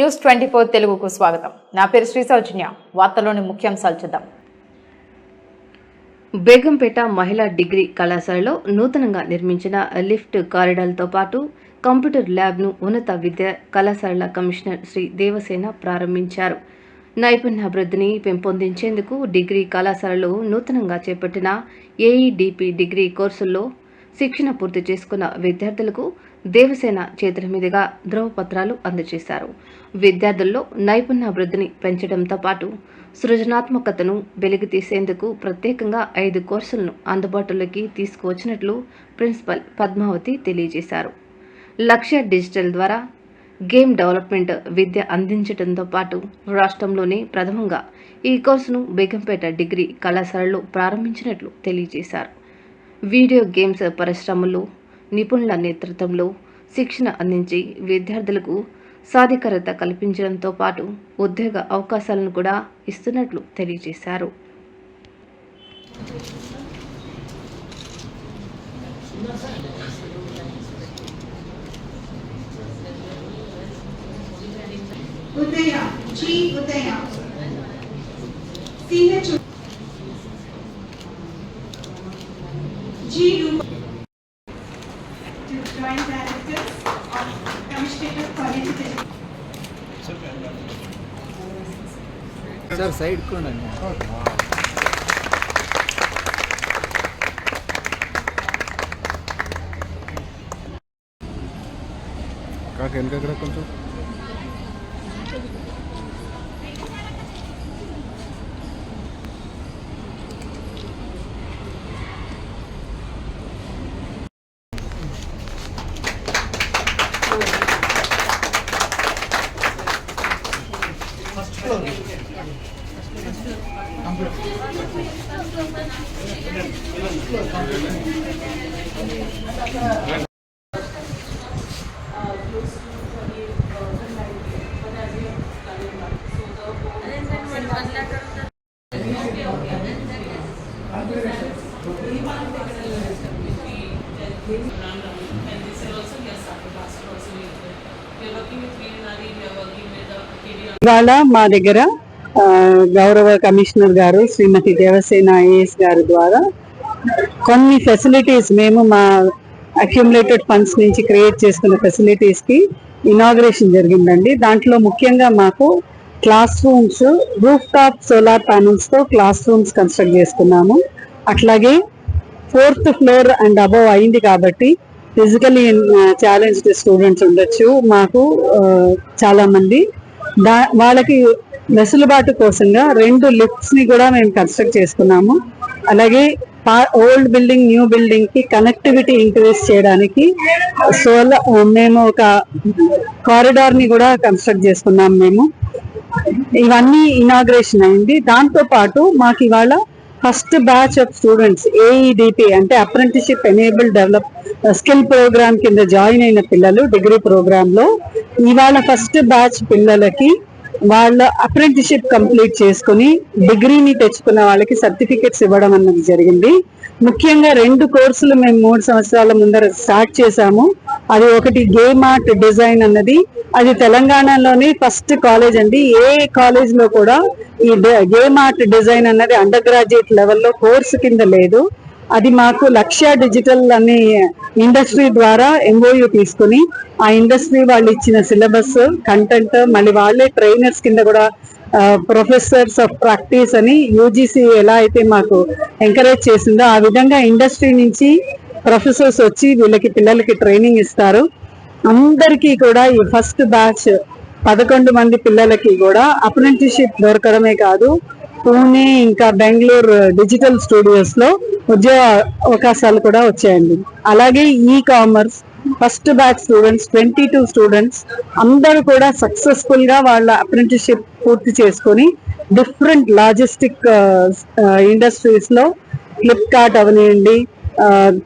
News twenty four తెలుగుకు స్వాగతం. నా పేరు శ్రీ సౌజన్య. వార్తలోని ముఖ్యాంశాలు చూద్దాం. బేగంపేట మహిళా డిగ్రీ కళాశాలలో నూతనంగా నిర్మించిన లిఫ్ట్ కారిడార్లతో పాటు కంప్యూటర్ ల్యాబ్ను ఉన్నత విద్యా కళాశాలల కమిషనర్ శ్రీ దేవసేన ప్రారంభించారు. నైపుణ్యాభివృద్ధిని పెంపొందించేందుకు డిగ్రీ కళాశాలలో నూతనంగా చేపట్టిన ఏఈడిపి డిగ్రీ కోర్సుల్లో శిక్షణ పూర్తి చేసుకున్న విద్యార్థులకు దేవసేన చేతుల మీదుగా ధ్రువపత్రాలు అందజేశారు. విద్యార్థుల్లో నైపుణ్యాభివృద్ధిని పెంచడంతో పాటు సృజనాత్మకతను వెలికి తీసేందుకు ప్రత్యేకంగా ఐదు కోర్సులను అందుబాటులోకి తీసుకువచ్చినట్లు ప్రిన్సిపల్ పద్మావతి తెలియజేశారు. లక్ష్య డిజిటల్ ద్వారా గేమ్ డెవలప్మెంట్ విద్య అందించడంతో పాటు రాష్ట్రంలోనే ప్రథమంగా ఈ కోర్సును బేగంపేట డిగ్రీ కళాశాలలో ప్రారంభించినట్లు తెలియజేశారు. వీడియో గేమ్స్ పరిశ్రమలో నిపుణుల నేతృత్వంలో శిక్షణ అందించి విద్యార్థులకు సాధికారత కల్పించడంతో పాటు ఉద్యోగ అవకాశాలను కూడా ఇస్తున్నట్లు తెలియజేశారు. ఉదయ జి ఉదయ. సీనియర్ చు రూప సార్ సైడ్ కొండండి కాక వెనకక్కడ కొంచెం? ఇవాళ మా దగ్గర ఆ, గౌరవ కమిషనర్ గారు శ్రీమతి దేవసేన ఐఏఎస్ గారి ద్వారా కొన్ని ఫెసిలిటీస్ మేము మా అక్యుములేటెడ్ ఫండ్స్ నుంచి క్రియేట్ చేసుకున్న ఫెసిలిటీస్కి ఇనాగ్రేషన్ జరిగిందండి. దాంట్లో ముఖ్యంగా మాకు class rooms roof top solar ప్యానెల్స్తో class rooms construct చేసుకున్నాము. అట్లాగే ఫోర్త్ ఫ్లోర్ అండ్ అబవ్ అయింది కాబట్టి ఫిజికలీ ఛాలెంజ్డ్ స్టూడెంట్స్ ఉండొచ్చు. మాకు చాలామంది దా వాళ్ళకి వెసులుబాటు కోసంగా రెండు లిఫ్ట్స్ని కూడా మేము కన్స్ట్రక్ట్ చేసుకున్నాము. అలాగే ఓల్డ్ బిల్డింగ్ న్యూ బిల్డింగ్కి కనెక్టివిటీ ఇంక్రీజ్ చేయడానికి సోలా మేము ఒక కారిడార్ని కూడా కన్స్ట్రక్ట్ చేసుకున్నాం మేము. ఇవన్నీ ఇనాగ్రేషన్ అయింది. దాంతో పాటు మాకు ఇవాళ first batch of students AEDP అంటే apprenticeship enable develop skill programme కింద జాయిన్ అయిన పిల్లలు డిగ్రీ ప్రోగ్రామ్లో ఇవాళ ఫస్ట్ బ్యాచ్ పిల్లలకి వాళ్ళ అప్రెంటిషిప్ కంప్లీట్ చేసుకుని డిగ్రీని తెచ్చుకున్న వాళ్ళకి సర్టిఫికెట్స్ ఇవ్వడం అన్నది జరిగింది. ముఖ్యంగా రెండు కోర్సులు మేము మూడు సంవత్సరాల ముందర స్టార్ట్ చేశాము. అది ఒకటి గేమ్ ఆర్ట్ డిజైన్ అన్నది. అది తెలంగాణలోని ఫస్ట్ కాలేజ్ అండి. ఏ కాలేజ్లో కూడా ఈ గేమ్ ఆర్ట్ డిజైన్ అన్నది అండర్ గ్రాడ్యుయేట్ లెవెల్లో కోర్సు కింద లేదు. అది మాకు లక్ష్య డిజిటల్ అనే ఇండస్ట్రీ ద్వారా ఎంఓయూ తీసుకుని ఆ ఇండస్ట్రీ వాళ్ళు ఇచ్చిన సిలబస్ కంటెంట్ మళ్ళీ వాళ్ళే ట్రైనర్స్ కింద కూడా ప్రొఫెసర్స్ ఆఫ్ ప్రాక్టీస్ అని యూజీసీ ఎలా అయితే మాకు ఎంకరేజ్ చేసిందో ఆ విధంగా ఇండస్ట్రీ నుంచి ప్రొఫెసర్స్ వచ్చి వీళ్ళకి పిల్లలకి ట్రైనింగ్ ఇస్తారు. అందరికీ కూడా ఈ ఫస్ట్ బ్యాచ్ పదకొండు మంది పిల్లలకి కూడా అప్రెంటిషిప్ దొరకడమే కాదు పూణే ఇంకా బెంగళూరు డిజిటల్ స్టూడియోస్లో ఉద్యోగ అవకాశాలు కూడా వచ్చాయండి. అలాగే ఈ commerce first batch students twenty two students అందరూ కూడా సక్సెస్ఫుల్గా వాళ్ళ అప్రెంటిషిప్ పూర్తి చేసుకొని డిఫరెంట్ లాజిస్టిక్ ఇండస్ట్రీస్లో ఫ్లిప్కార్ట్ అవనివ్వండి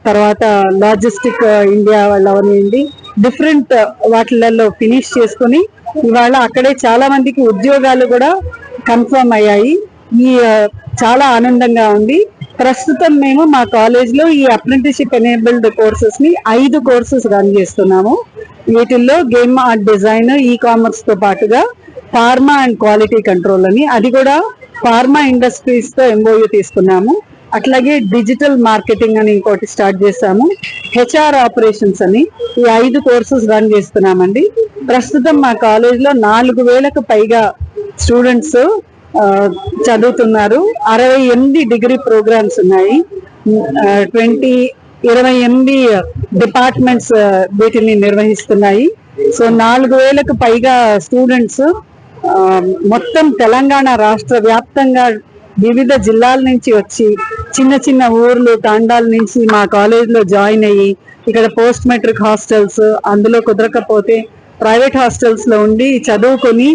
తర్వాత లాజిస్టిక్ ఇండియా uh, వాళ్ళు అవనివ్వండి డిఫరెంట్ uh, వాటిలలో ఫినిష్ చేసుకొని ఇవాళ అక్కడే చాలా మందికి ఉద్యోగాలు కూడా కన్ఫర్మ్ అయ్యాయి. ఈ చాలా ఆనందంగా ఉంది. ప్రస్తుతం మేము మా కాలేజ్లో ఈ అప్రెంటిషిప్ ఎనేబుల్డ్ కోర్సెస్ని ఐదు కోర్సెస్ రన్ చేస్తున్నాము. వీటిల్లో గేమ్ ఆర్ట్ డిజైన్ ఈ కామర్స్తో పాటుగా ఫార్మా అండ్ క్వాలిటీ కంట్రోల్ అని అది కూడా ఫార్మా ఇండస్ట్రీస్తో ఎంబోయూ ఎంఓయూ తీసుకున్నాము. అట్లాగే డిజిటల్ మార్కెటింగ్ అని ఇంకోటి స్టార్ట్ చేశాము. హెచ్ఆర్ ఆపరేషన్స్ అని ఈ ఐదు కోర్సెస్ రన్ చేస్తున్నామండి. ప్రస్తుతం మా కాలేజ్లో నాలుగు వేలకు పైగా స్టూడెంట్స్ చదువుతున్నారు. అరవై ఎనిమిది డిగ్రీ ప్రోగ్రామ్స్ ఉన్నాయి. ట్వంటీ ఇరవై ఎనిమిది డిపార్ట్మెంట్స్ వీటిని నిర్వహిస్తున్నాయి. సో నాలుగు వేలకు పైగా స్టూడెంట్స్ మొత్తం తెలంగాణ రాష్ట్ర వ్యాప్తంగా వివిధ జిల్లాల నుంచి వచ్చి చిన్న చిన్న ఊర్లు తాండాల నుంచి మా కాలేజీలో జాయిన్ అయ్యి ఇక్కడ పోస్ట్ మెట్రిక్ హాస్టల్స్ అందులో కుదరకపోతే ప్రైవేట్ హాస్టల్స్లో ఉండి చదువుకొని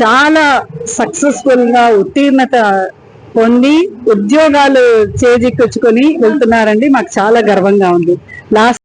చాలా సక్సెస్ఫుల్గా ఉత్తీర్ణత పొంది ఉద్యోగాలు చేజిక్కొచ్చుకొని వెళ్తున్నారండి. మాకు చాలా గర్వంగా ఉంది. లాస్ట్